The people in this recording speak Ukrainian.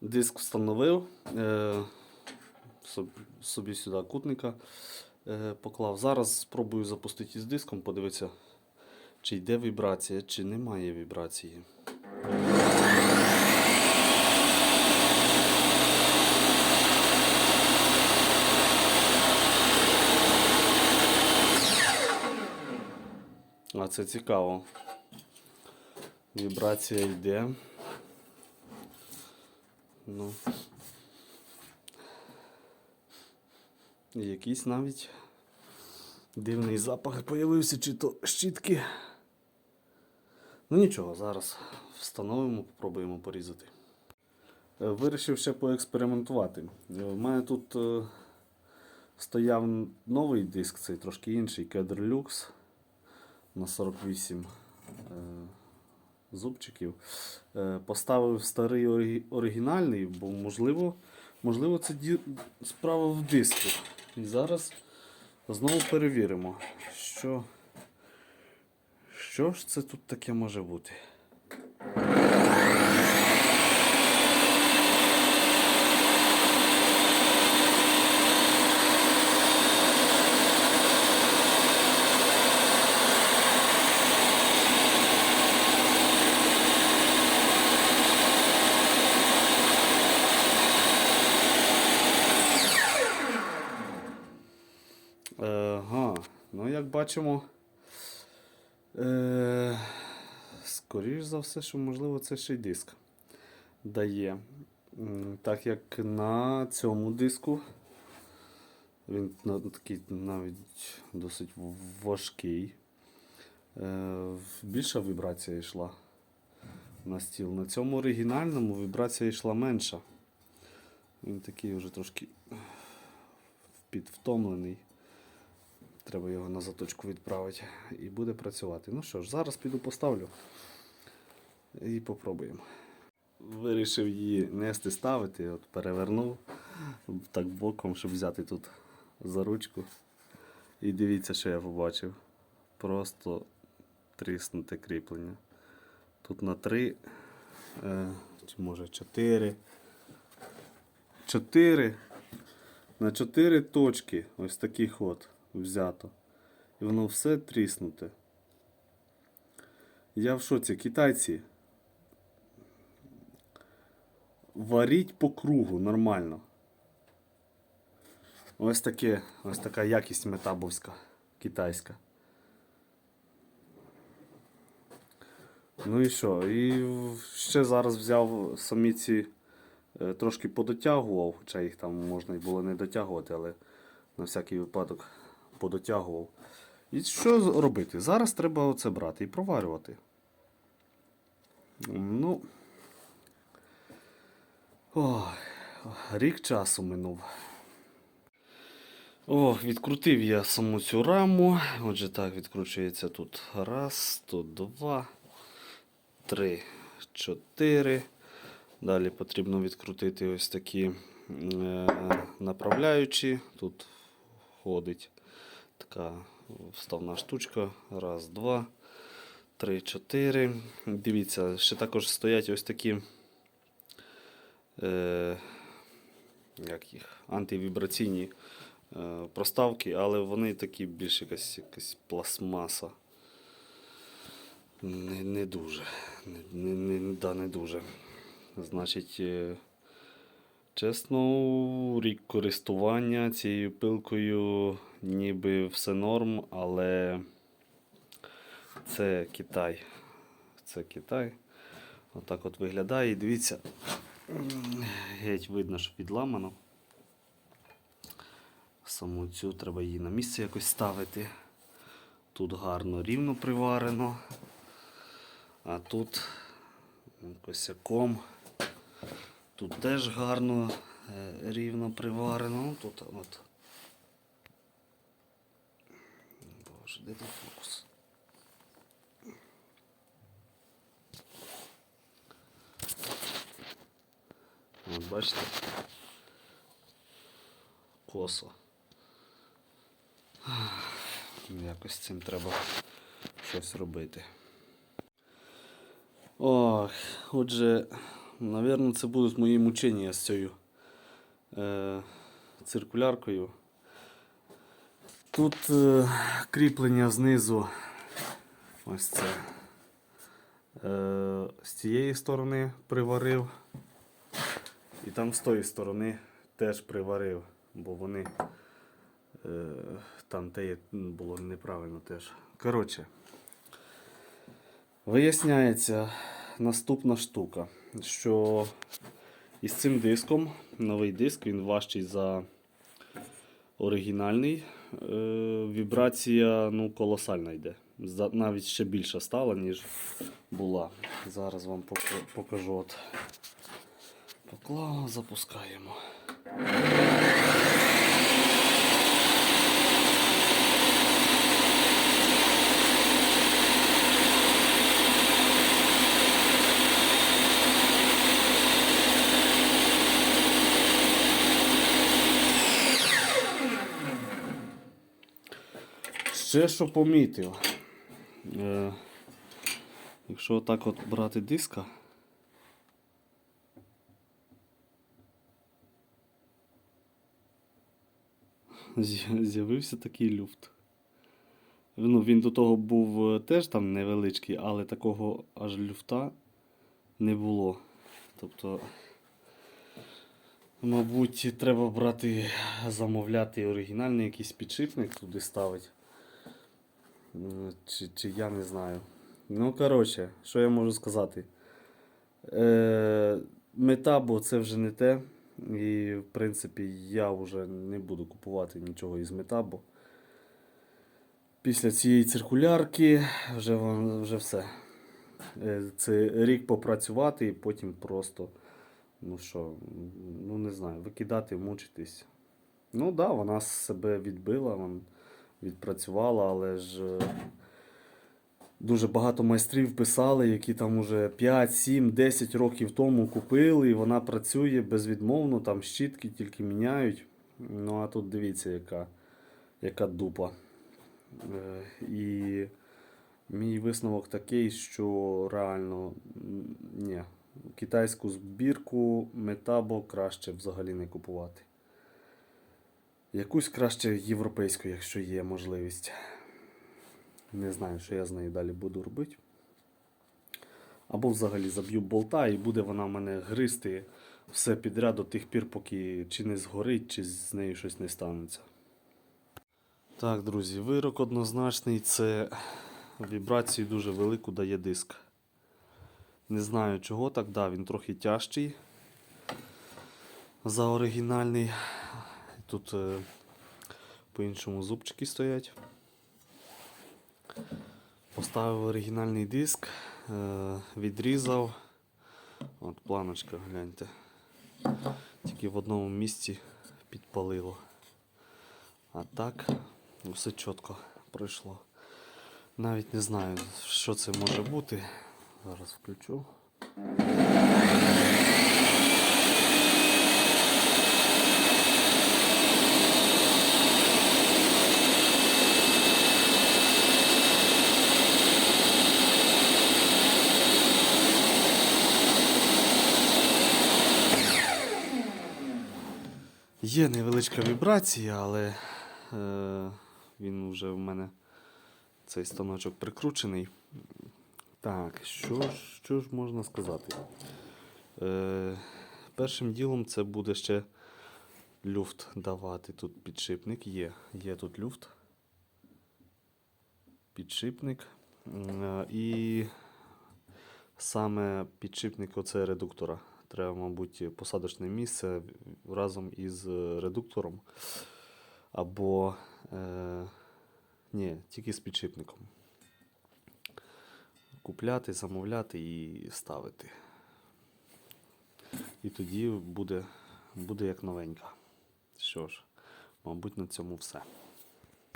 Диск встановив, е, соб- собі сюди кутника е, поклав. Зараз спробую запустити із диском, подивитися, чи йде вібрація, чи немає вібрації. А це цікаво. Вібрація йде. Ну. Якийсь навіть дивний запах появився, чи то щітки. Ну нічого, зараз встановимо, попробуємо порізати. Е, Вирішив ще поекспериментувати. Е, У мене тут е, стояв новий диск, цей трошки інший, Кедр Lux на 48 е, зубчиків. Е, Поставив старий оригінальний, бо можливо, можливо це справа в диску. І зараз знову перевіримо, що, що ж це тут таке може бути. Ага, ну як бачимо, е, скоріш за все, що можливо це ще й диск дає. Так як на цьому диску він такий навіть досить важкий. Е, Більша вібрація йшла на стіл. На цьому оригінальному вібрація йшла менша. Він такий вже трошки підвтомлений. Треба його на заточку відправити і буде працювати. Ну що ж, зараз піду поставлю і попробуємо. Вирішив її нести ставити, от перевернув так боком, щоб взяти тут за ручку. І дивіться, що я побачив. Просто тріснуте кріплення. Тут на три, е, чи може чотири. Чотири. На чотири точки ось таких от взято. І воно все тріснуте. Я в шоці, китайці. Варіть по кругу нормально. Ось таке, ось така якість метабовська, китайська. Ну і що? І ще зараз взяв самі ці е, трошки подотягував, хоча їх там можна і було не дотягувати, але на всякий випадок подотягував. І що робити? Зараз треба оце брати і проварювати. Ну. Ой, рік часу минув. О, відкрутив я саму цю раму. Отже, так, відкручується тут раз, тут два, три, чотири. Далі потрібно відкрутити ось такі е, направляючі. Тут входить така вставна штучка. Раз, два, три, чотири. Дивіться, ще також стоять ось такі. Е, як їх, антивібраційні е, проставки, але вони такі більш якась, якась пластмаса. Не, не дуже. Не, не, не, да, не дуже. Значить, е, чесно, рік користування цією пилкою ніби все норм, але це Китай. Це Китай. Отак от виглядає. І дивіться, геть видно, що підламано. Саму цю треба її на місце якось ставити. Тут гарно рівно приварено. А тут косяком. Тут теж гарно е, рівно приварено. Тут от. Боже, де тут фокус? От бачите? Косо. Якось з цим треба щось робити. Ох, отже, Навірно, це будуть мої мучення з цією е, циркуляркою. Тут е, кріплення знизу. Ось це. Е, з цієї сторони приварив. І там з тої сторони теж приварив, бо вони е, там те було неправильно теж. Коротше, виясняється наступна штука, що із цим диском, новий диск, він важчий за оригінальний. Е, вібрація ну, колосальна йде. Навіть ще більша стала, ніж була. Зараз вам покажу. От. Поклав, запускаємо. Ще що помітив. Е, якщо отак от брати диска. з'явився такий люфт. Ну, він до того був е, теж там невеличкий, але такого аж люфта не було. Тобто, мабуть, треба брати, замовляти оригінальний якийсь підшипник туди ставити. М, Чи, чи я не знаю. Ну, коротше, що я можу сказати? Е, метабо це вже не те. І, в принципі, я вже не буду купувати нічого із метабо. Після цієї циркулярки вже, вже все. Е, Це рік попрацювати і потім просто, ну що, ну не знаю, викидати, мучитись. Ну так, да, вона себе відбила, вон, відпрацювала, але ж е, дуже багато майстрів писали, які там уже 5, 7, 10 років тому купили, і вона працює безвідмовно, там щітки тільки міняють. Ну а тут дивіться, яка, яка дупа. Е, І мій висновок такий, що реально ні, китайську збірку метабо краще взагалі не купувати. Якусь краще європейську, якщо є можливість. Не знаю, що я з нею далі буду робити. Або взагалі заб'ю болта і буде вона в мене гристи все підряд до тих пір, поки чи не згорить, чи з нею щось не станеться. Так, друзі, вирок однозначний це вібрацію дуже велику дає диск. Не знаю чого так, да, він трохи тяжчий за оригінальний. Тут е, по-іншому зубчики стоять. Поставив оригінальний диск, е, відрізав. От планочка, гляньте. Тільки в одному місці підпалило. А так, все чітко пройшло. Навіть не знаю, що це може бути. Зараз включу. Є невеличка вібрація, але е, він вже в мене цей станочок прикручений. Так, що що ж можна сказати? Е, першим ділом це буде ще люфт давати. Тут підшипник є. Є тут люфт. Підшипник. Е, І саме підшипник оце редуктора. Треба, мабуть, посадочне місце разом із е, редуктором. Або. Е, ні, тільки з підшипником. Купляти, замовляти і ставити. І тоді буде, буде як новенька. Що ж, мабуть, на цьому все.